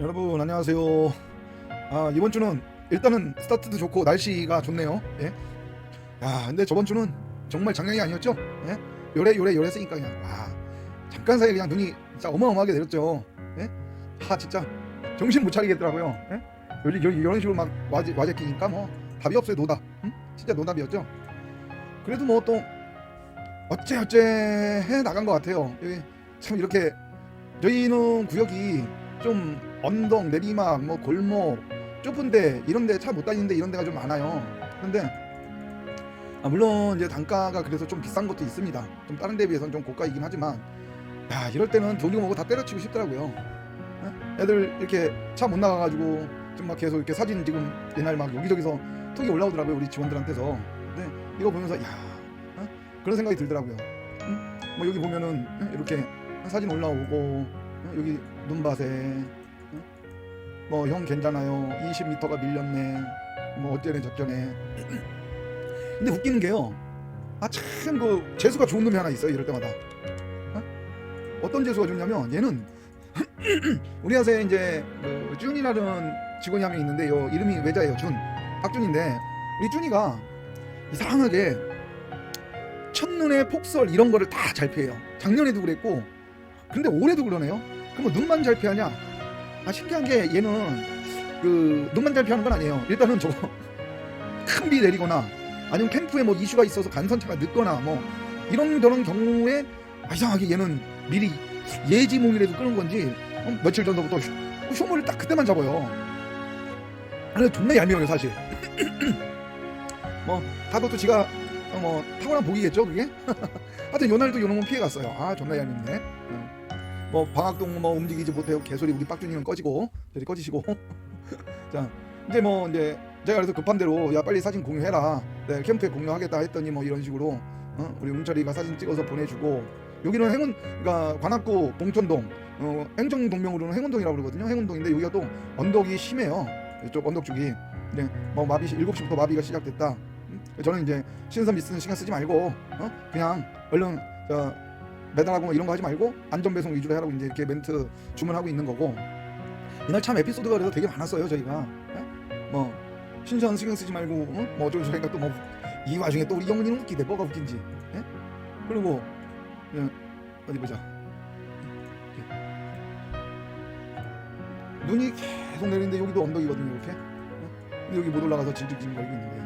여러분 안녕하세요. 아 이번 주는 일단은 스타트도 좋고 날씨가 좋네요. 예. 야 근데 저번 주는 정말 장난이 아니었죠? 예. 요래 요래 요래 쓰니까 그냥 와 잠깐 사이 에 그냥 눈이 진짜 어마어마하게 내렸죠. 예. 아 진짜 정신 못 차리겠더라고요. 예. 요, 요, 이런 식으로 막 와제 와제 끼니까 뭐 답이 없어요 노답. 응? 진짜 노답이었죠. 그래도 뭐 또 어째 어째 해 나간 것 같아요. 참 이렇게 저희는 구역이 좀 언덕, 내리막, 뭐 골목, 좁은 데 이런 데 차 못 다니는데 이런 데가 좀 많아요. 그런데 아, 물론 이제 단가가 그래서 좀 비싼 것도 있습니다. 좀 다른 데 비해서는 좀 고가이긴 하지만 야 이럴 때는 돈이고 뭐고 다 때려치고 싶더라고요. 예? 애들 이렇게 차 못 나가가지고 좀 막 계속 이렇게 사진 지금 옛날 막 여기저기서 톡이 올라오더라고요 우리 직원들한테서. 근데 이거 보면서 야 어? 그런 생각이 들더라고요. 응? 뭐 여기 보면은 응? 이렇게 사진 올라오고 응? 여기 눈밭에 뭐 형 괜찮아요. 20m가 밀렸네. 뭐 어쩌네 저쩌네. 근데 웃기는 게요. 아 참 그 재수가 좋은 놈이 하나 있어요 이럴 때마다. 어? 떤 재수가 좋냐면 얘는 우리 회사에 이제 그 준이라는 직원이 한 명 있는데 요 이름이 외자예요 준. 박준인데 우리 준이가 이상하게 첫눈에 폭설 이런 거를 다 잘 피해요. 작년에도 그랬고 근데 올해도 그러네요 그럼 눈만 잘 피하냐 아 신기한 게 얘는 그 눈만 잘 피하는 건 아니에요. 일단은 저거 큰 비 내리거나 아니면 캠프에 뭐 이슈가 있어서 간선차가 늦거나 뭐 이런 저런 경우에 아, 이상하게 얘는 미리 예지몽이라도 끄는 건지 어, 며칠 전부터 휴, 휴무를 딱 그때만 잡아요. 그래서 존나 얄미워요 사실. 뭐 다도 또 지가 어, 뭐 타고난 복이겠죠 그게. 하여튼 요날도 요놈은 피해갔어요. 아 존나 얄밉네. 어. 뭐 방학 동 뭐 움직이지 못해요 개소리 우리 빡준이는 꺼지고 저리 꺼지시고 자 이제 뭐 이제 제가 그래서 급한 대로 야 빨리 사진 공유해라 네, 캠프에 공유하겠다 했더니 뭐 이런 식으로 어? 우리 운철이가 사진 찍어서 보내주고 여기는 행운 그러니까 관악구 봉천동 어, 행정동명으로는 행운동이라고 그러거든요 행운동인데 여기가 또 언덕이 심해요 이쪽 언덕 쪽이 이제 뭐 마비 7시부터 마비가 시작됐다 음? 저는 이제 신선 미스는 신경 쓰지 말고 어? 그냥 얼른 저 매달하고 뭐 이런 거 하지 말고 안전 배송 위주로 하라고 이제 이렇게 멘트 주문하고 있는 거고 이날 참 에피소드가 그래서 되게 많았어요 저희가 예? 뭐 신선 신경 쓰지 말고 어? 뭐 어쩌고 저쩌니까 또뭐 이 와중에 또 우리 영훈이는 웃기대 뭐가 웃긴지 예? 그리고 예, 어디 보자. 눈이 계속 내리는데 여기도 언덕이거든요 이렇게 예? 근데 여기 못 올라가서 질질질 걸고 있는데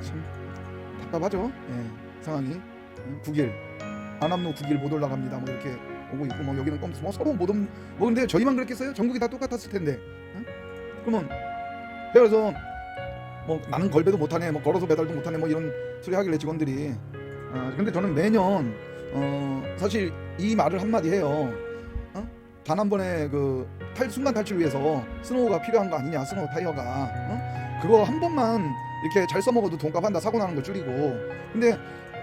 참 답답하죠 예, 상황이 예, 9길 안암로 9길 못 올라갑니다. 뭐 이렇게 오고 있고 뭐 여기는 꼼수 뭐 서로 못 근데 저희만 그랬겠어요? 전국이 다 똑같았을 텐데. 응? 그러면 그래서 뭐 나는 걸배도 못하네, 뭐 걸어서 배달도 못하네, 뭐 이런 소리 하길래 직원들이. 아 근데 저는 매년 어 사실 이 말을 한 마디 해요. 어? 단한 번에 그 탈, 순간 탈출 위해서 스노우가 필요한 거 아니냐, 스노우 타이어가. 어? 그거 한 번만 이렇게 잘 써먹어도 돈값 한다 사고 나는 거 줄이고. 근데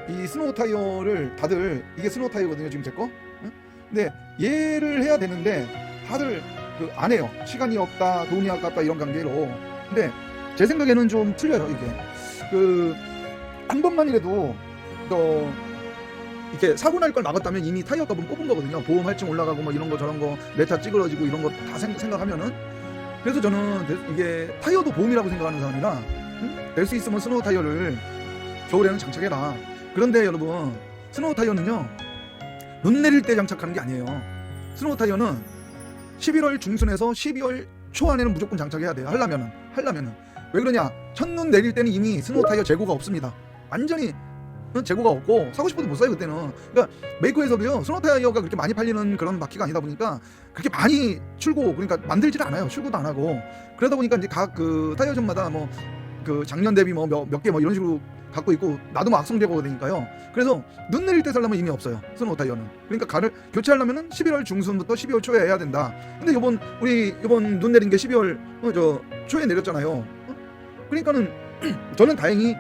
이 스노우 타이어를 다들 이게 스노우 타이어거든요 지금 제 거. 응? 근데 얘를 해야 되는데 다들 그 안 해요. 시간이 없다, 돈이 아깝다 이런 관계로. 근데 제 생각에는 좀 틀려요 이게. 그 한 번만이라도 또 이렇게 사고 날 걸 막았다면 이미 타이어 값은 뽑은 거거든요. 보험 할증 올라가고 뭐 이런 거 저런 거 메타 찌그러지고 이런 거 다 생각하면은 그래서 저는 이게 타이어도 보험이라고 생각하는 사람이라 될수 있으면 스노우 타이어를 겨울에는 장착해라. 그런데 여러분 스노우 타이어는요 눈 내릴 때 장착하는 게 아니에요. 스노우 타이어는 11월 중순에서 12월 초 안에는 무조건 장착해야 돼요. 하려면은 하려면은. 왜 그러냐? 첫눈 내릴 때는 이미 스노우 타이어 재고가 없습니다. 완전히 재고가 없고 사고 싶어도 못 사요 그때는. 그러니까 메이커에서도요 스노우 타이어가 그렇게 많이 팔리는 그런 바퀴가 아니다 보니까 그렇게 많이 출고 그러니까 만들지를 않아요. 출고도 안 하고. 그러다 보니까 이제 각 그 타이어점마다 뭐그 작년 대비 뭐 몇 개 뭐 이런 식으로 갖고 있고 나도 뭐 악성 제거가 되니까요. 그래서 눈 내릴 때 살려면 이미 없어요. 스노우 타이어는. 그러니까 가를 교체하려면은 11월 중순부터 12월 초에 해야 된다. 근데 이번 우리 이번 눈 내린 게 12월 어, 저 초에 내렸잖아요. 어? 그러니까는 저는 다행히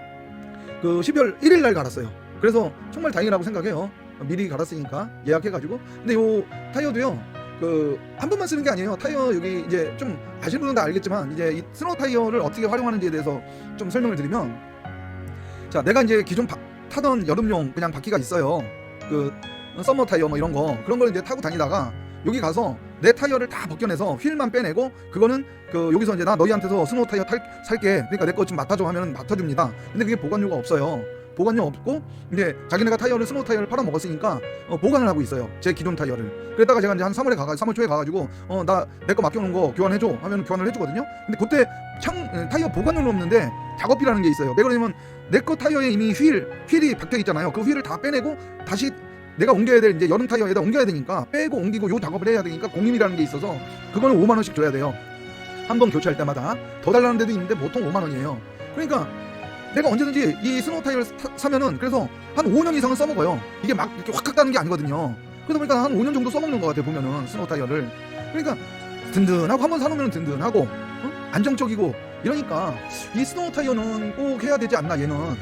그 12월 1일 날 갈았어요. 그래서 정말 다행이라고 생각해요. 미리 갈았으니까 예약해가지고. 근데 요 타이어도요. 그 한 번만 쓰는 게 아니에요. 타이어 여기 이제 좀 아시는 분은 다 알겠지만 이제 이 스노우 타이어를 어떻게 활용하는지에 대해서 좀 설명을 드리면 자 내가 이제 기존 바, 타던 여름용 그냥 바퀴가 있어요. 그 서머 타이어 뭐 이런 거. 그런 걸 이제 타고 다니다가 여기 가서 내 타이어를 다 벗겨내서 휠만 빼내고 그거는 그 여기서 이제 나 너희한테서 스노우 타이어 탈, 살게. 그러니까 내 거 좀 맡아줘 하면 맡아줍니다. 근데 그게 보관료가 없어요 보관료 없고 이제 자기네가 타이어를 스노우 타이어를 팔아 먹었으니까 어, 보관을 하고 있어요. 제 기존 타이어를. 그랬다가 제가 이제 한 3월에 가가 3월 초에 가가지고 어 나 내 거 맡겨놓은 거 교환해 줘 하면 교환을 해주거든요. 근데 그때 창 에, 타이어 보관료는 없는데 작업비라는 게 있어요. 왜 그러냐면 내 거 타이어에 이미 휠 휠이 박혀 있잖아요. 그 휠을 다 빼내고 다시 내가 옮겨야 될 이제 여름 타이어에다 옮겨야 되니까 빼고 옮기고 요 작업을 해야 되니까 공임이라는 게 있어서 그거는 5만 원씩 줘야 돼요. 한 번 교체할 때마다. 더 달라는 데도 있는데 보통 5만 원이에요. 그러니까 내가 언제든지 이 스노우 타이어를 사, 사면은 그래서 한 5년 이상은 써먹어요. 이게 막 이렇게 확 가는 게 아니거든요. 그러다 보니까 한 5년 정도 써먹는 것 같아요. 보면은 스노우 타이어를. 그러니까 든든하고 한 번 사놓으면 든든하고 어? 안정적이고 이러니까 이 스노우 타이어는 꼭 해야 되지 않나 얘는. 어?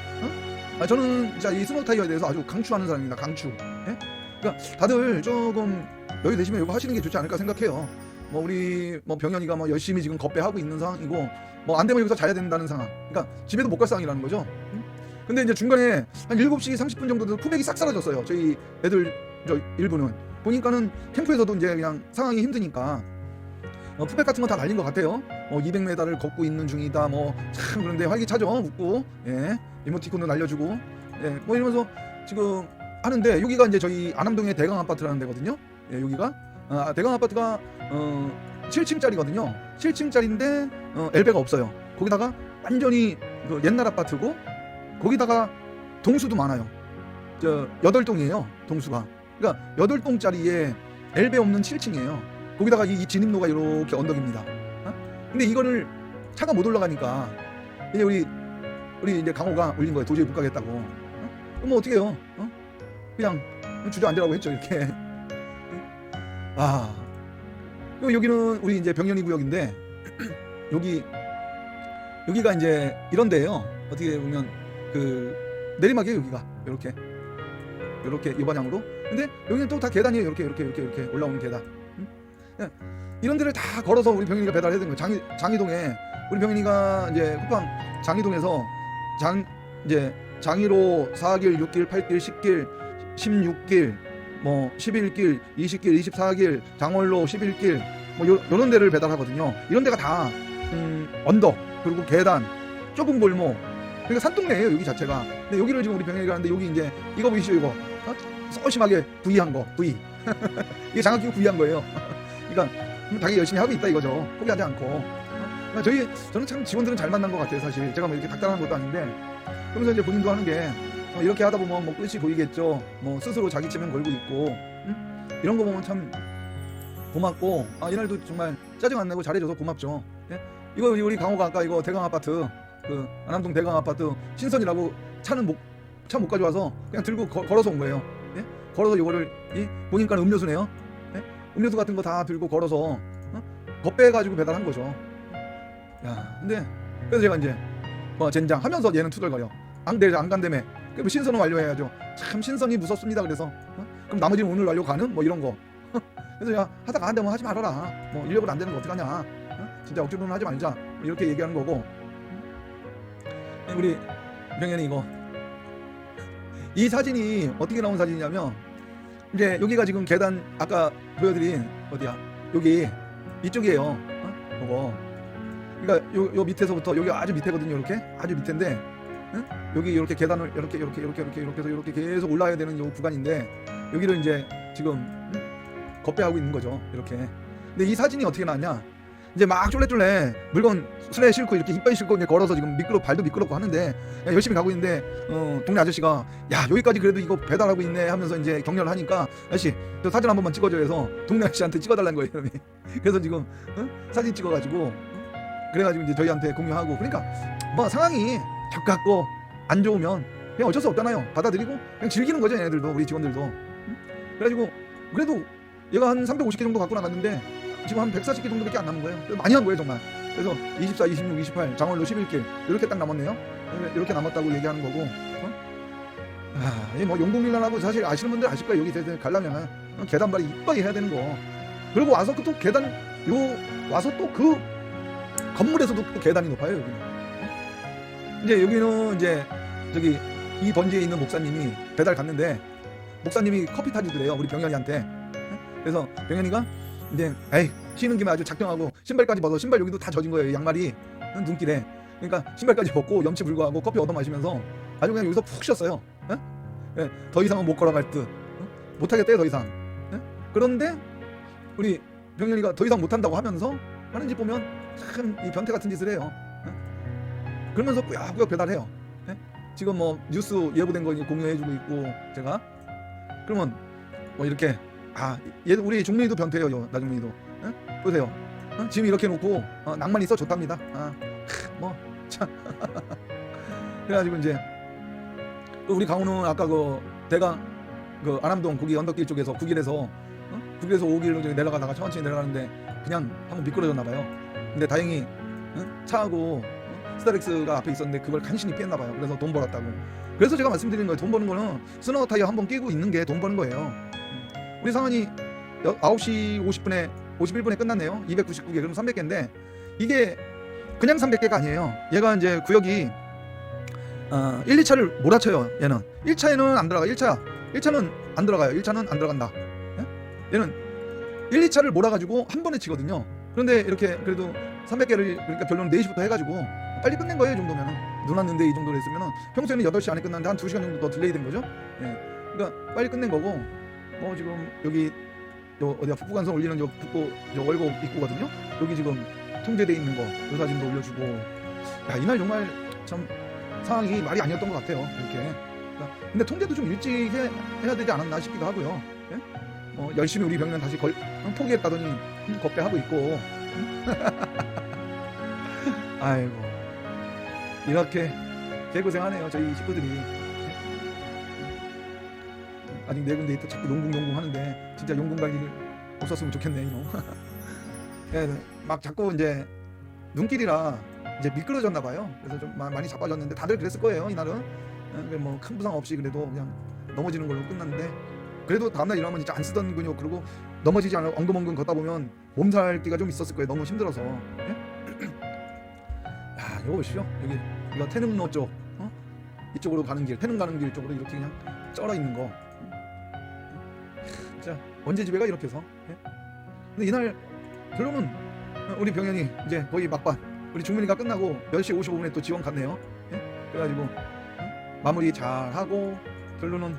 아, 저는 진짜 이 스노우 타이어에 대해서 아주 강추하는 사람입니다. 강추. 예? 그러니까 다들 조금 여유 되시면 이거 하시는 게 좋지 않을까 생각해요. 뭐 우리 뭐 병현이가 뭐 열심히 지금 겁배하고 있는 상황이고 뭐 안 되면 여기서 자야 된다는 상황. 그러니까 집에도 못 갈 상황이라는 거죠. 응? 근데 이제 중간에 한 7시 30분 정도 돼서 푸백이 싹 사라졌어요. 저희 애들 저 일부는 보니까는 캠프에서도 이제 그냥 상황이 힘드니까 어, 푸백 같은 거 다 날린 것 같아요. 어, 200m를 걷고 있는 중이다. 뭐 참 그런데 활기차죠. 웃고 예 이모티콘도 날려주고 예뭐 이러면서 지금 하는데 여기가 이제 저희 안암동의 대강 아파트라는 데거든요. 예, 여기가 아, 대강 아파트가 어, 7층짜리거든요. 7층짜리인데 어, 엘베가 없어요. 거기다가 완전히 그 옛날 아파트고 거기다가 동수도 많아요. 저 여덟 동이에요. 동수가. 그러니까 여덟 동짜리에 엘베 없는 7층이에요. 거기다가 이, 이 진입로가 이렇게 언덕입니다. 어? 근데 이거를 차가 못 올라가니까 이제 우리 우리 이제 강호가 올린 거예요. 도저히 못 가겠다고. 어? 그럼 뭐 어떻게 해요? 어? 그냥 주저앉으라고 했죠 이렇게 아 그리고 여기는 우리 이제 병연이 구역인데 여기 여기가 이제 이런 데예요. 어떻게 보면 그 내리막이에요 여기가. 이렇게. 이렇게 이 방향으로. 근데 여기는 또 다 계단이에요. 이렇게 이렇게 이렇게 이렇게 올라오는 계단. 응? 그냥 이런 데를 다 걸어서 우리 병연이가 배달해야 되는 거예요. 장이, 장이동에. 우리 병연이가 이제 쿠팡 장이동에서 장 이제 장이로 4길, 6길, 8길, 10길, 16길, 뭐 11길, 20길, 24길, 장월로 11길 뭐 요, 요런 데를 배달하거든요. 이런 데가 다 음, 언덕 그리고 계단 좁은 골목 그러니까 산동네예요 여기 자체가. 근데 여기를 지금 우리 병행이 가는데 여기 이제 이거 보이시죠 이거 어? 쏘심하게 V한 거 V 이게 장학 끼고 V한 거예요. 그러니까 자기 열심히 하고 있다 이거죠. 포기하지 않고. 어? 그러니까 저희 저는 참 직원들은 잘 만난 것 같아요 사실 제가 뭐 이렇게 닥달하는 것도 아닌데 그러면서 이제 본인도 하는 게 어, 이렇게 하다 보면 뭐 끝이 보이겠죠. 뭐 스스로 자기 체면 걸고 있고 응? 이런 거 보면 참 고맙고 아 이날도 정말 짜증 안 내고 잘해줘서 고맙죠. 예? 이거 우리- 강호가 아까 이거 대강 아파트 그 안암동 대강 아파트 신선이라고 차는 못 차 못 가져와서 그냥 들고 거- 걸어서 온 거예요. 예? 걸어서 이거를 이 보니까 음료수네요. 예? 음료수 같은 거 다 들고 걸어서 어? 겁배 가지고 배달한 거죠. 야 근데 그래서 제가 이제 뭐 젠장 하면서 얘는 투덜거려. 안 돼, 안 간다며. 그럼 신선은 완료해야죠. 참 신선이 무섭습니다. 그래서 어? 그럼 나머지는 오늘 완료 가는 뭐 이런 거. 그래서 야 하다가 안 되면 하지 말아라. 뭐 인력을 안 되는 거 어떡하냐. 어? 진짜 억지로는 하지 말자. 뭐 이렇게 얘기하는 거고. 우리 병현이 이거 이 사진이 어떻게 나온 사진이냐면 이제 여기가 지금 계단 아까 보여드린 어디야 여기 이쪽이에요. 어? 이거 그러니까 요, 요 밑에서부터 여기 아주 밑에거든요. 이렇게 아주 밑인데 응? 여기 이렇게 계단을 이렇게 이렇게 이렇게 이렇게 이렇게 해서 이렇게 계속 올라야 되는 요 구간인데 여기를 이제 지금 응? 겁배하고 있는 거죠. 이렇게. 근데 이 사진이 어떻게 나왔냐? 이제 막 쫄래쫄래 물건 수레 싣고 이렇게 이빨 싣고 이제 걸어서 지금 미끄럽 발도 미끄럽고 하는데 야, 열심히 가고 있는데 어, 동네 아저씨가 야 여기까지 그래도 이거 배달하고 있네 하면서 이제 격려를 하니까 아저씨 저 사진 한 번만 찍어줘 해서 동네 아저씨한테 찍어달라는 거예요 이러면. 그래서 지금 어? 사진 찍어가지고 어? 그래가지고 이제 저희한테 공유하고 그러니까 뭐 상황이 적같고 안 좋으면 그냥 어쩔 수 없잖아요. 받아들이고 그냥 즐기는 거죠 얘네들도 우리 직원들도. 응? 그래가지고 그래도 얘가 한 350개 정도 갖고 나갔는데 지금 한 140개 정도밖에 안 남은 거예요. 많이 한 거예요 정말. 그래서 24, 26, 28 장월로 11길 이렇게 딱 남았네요. 이렇게 남았다고 얘기하는 거고 어? 아, 이뭐 용국밀란하고 사실 아시는 분들 아실 거예요. 여기 대대 가려면. 어, 계단발이 이쁘게 해야 되는 거. 그리고 와서 그또 계단 요 와서 또 그 건물에서도 또 계단이 높아요 여기는. 어? 이제 여기는 이제 저기 이 번지에 있는 목사님이 배달 갔는데 목사님이 커피 타주더래요 우리 병현이한테 어? 그래서 병현이가 이제 에이 쉬는 김에 아주 작정하고 신발까지 벗어 신발 여기도 다 젖은 거예요 양말이 응, 눈길에 그러니까 신발까지 벗고 염치 불구하고 커피 얻어 마시면서 아주 그냥 여기서 푹 쉬었어요 예? 예, 더 이상은 못 걸어갈 듯 응? 못하겠대요 더 이상 예? 그런데 우리 병렬이가 더 이상 못한다고 하면서 하는 짓 보면 참 이 변태 같은 짓을 해요 예? 그러면서 꾸역꾸역 배달해요 예? 지금 뭐 뉴스 예고된 거 공유해주고 있고 제가 그러면 뭐 이렇게 아, 얘 우리 종민이도 변태예요, 요 나종민이도. 예? 보세요. 어? 지금 이렇게 놓고 어, 낭만 있어 좋답니다. 아, 크, 뭐 참. 그래가지고 이제 그 우리 강호는 아까 그 대강 그 안암동 거기 언덕길 쪽에서 국일에서 어? 5길로 저기 내려가다가 천천히 내려가는데 그냥 한번 미끄러졌나 봐요. 근데 다행히 어? 차하고 어? 스타렉스가 앞에 있었는데 그걸 간신히 피했나 봐요. 그래서 돈 벌었다고. 그래서 제가 말씀드리는 거예요. 돈 버는 거는 스노우 타이어 한 번 끼고 있는 게 돈 버는 거예요. 우리 상원이 9시 50분에 51분에 끝났네요. 299개 그럼 300개인데 이게 그냥 300개가 아니에요. 얘가 이제 구역이 어, 1, 2차를 몰아쳐요. 얘는 1차에는 안 들어가. 1차 1차는 안 들어가요. 1차는 안 들어간다. 예? 얘는 1, 2차를 몰아가지고 한 번에 치거든요. 그런데 이렇게 그래도 300개를 그러니까 결론은 4시부터 해가지고 빨리 끝낸 거예요. 이 정도면은 눈 왔는데 이 정도로 했으면은 평소에는 8시 안에 끝났는데 한 2시간 정도 더 딜레이 된 거죠. 예. 그러니까 빨리 끝낸 거고 뭐 지금 여기 요 어디야 북부간선 올리는 저 북부 저 월곡 입구거든요. 여기 지금 통제돼 있는 거그 사진도 올려주고 야 이날 정말 참 상황이 말이 아니었던 것 같아요. 이렇게. 그러니까 근데 통제도 좀 일찍 해, 해야 되지 않았나 싶기도 하고요. 예? 어, 열심히 우리 병력 다시 걸, 어, 포기했다더니 음, 겁배하고 있고. 음? 아이고 이렇게 개고생하네요 저희 식구들이. 아직 네 군데 있다 자꾸 용궁 하는데 진짜 용궁 관리를 없었으면 좋겠네 이놈. 예, 막 자꾸 이제 눈길이라 이제 미끄러졌나 봐요. 그래서 좀 마- 많이 자빠졌는데 다들 그랬을 거예요 이날은. 뭐큰 부상 없이 그래도 그냥 넘어지는 걸로 끝났는데 그래도 다음날 일어나면 진짜 안 쓰던 근육 그리고 넘어지지 않아 엉금엉금 걷다 보면 몸살 기가 좀 있었을 거예요. 너무 힘들어서. 예? 야 이거 보시죠 여기 이거 태릉로 쪽 어? 이쪽으로 가는 길 태릉 가는 길 쪽으로 이렇게 그냥 쩔어 있는 거. 진짜 언제 집에 가 이렇게 해서 예? 근데 이날 결론은 우리 병현이 이제 거의 막반 우리 중민이가 끝나고 10시 55분에 또 지원 갔네요 예? 그래가지고 어? 마무리 잘 하고 결론은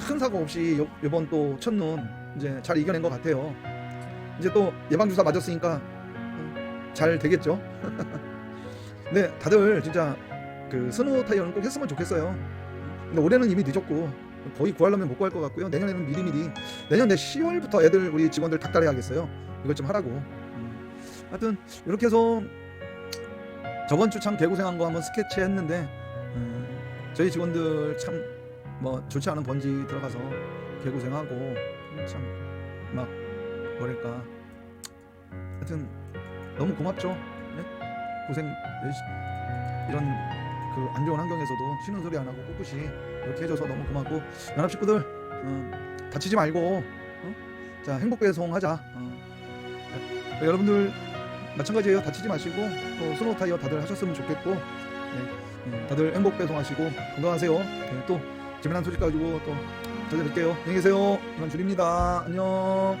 큰 사고 없이 요, 요번 또 첫눈 이제 잘 이겨낸 것 같아요 이제 또 예방주사 맞았으니까 어, 잘 되겠죠 근데 다들 진짜 그 스노우 타이어는 꼭 했으면 좋겠어요 근데 올해는 이미 늦었고 거의 구하려면 못 구할 것 같고요. 내년에는 미리미리 내년 내 10월부터 애들 우리 직원들 닥달해야겠어요. 이것 좀 하라고. 음. 하여튼 이렇게 해서 저번 주 참 개고생한 거 한번 스케치 했는데 음, 저희 직원들 참 뭐 좋지 않은 번지 들어가서 개고생하고 음, 참막 뭐랄까 하여튼 너무 고맙죠. 네? 고생 이런 그 안 좋은 환경에서도 쉬는 소리 안 하고 꿋꿋이 이렇게 해줘서 너무 고맙고 연합 식구들 어, 다치지 말고 어? 자 행복 배송하자. 어. 자, 여러분들 마찬가지예요. 다치지 마시고 또 스노우 타이어 다들 하셨으면 좋겠고 네, 네, 다들 행복 배송하시고 건강하세요. 네, 또 재미난 소식 가지고 또 찾아뵐게요. 안녕히 계세요. 이만 줄입니다. 안녕.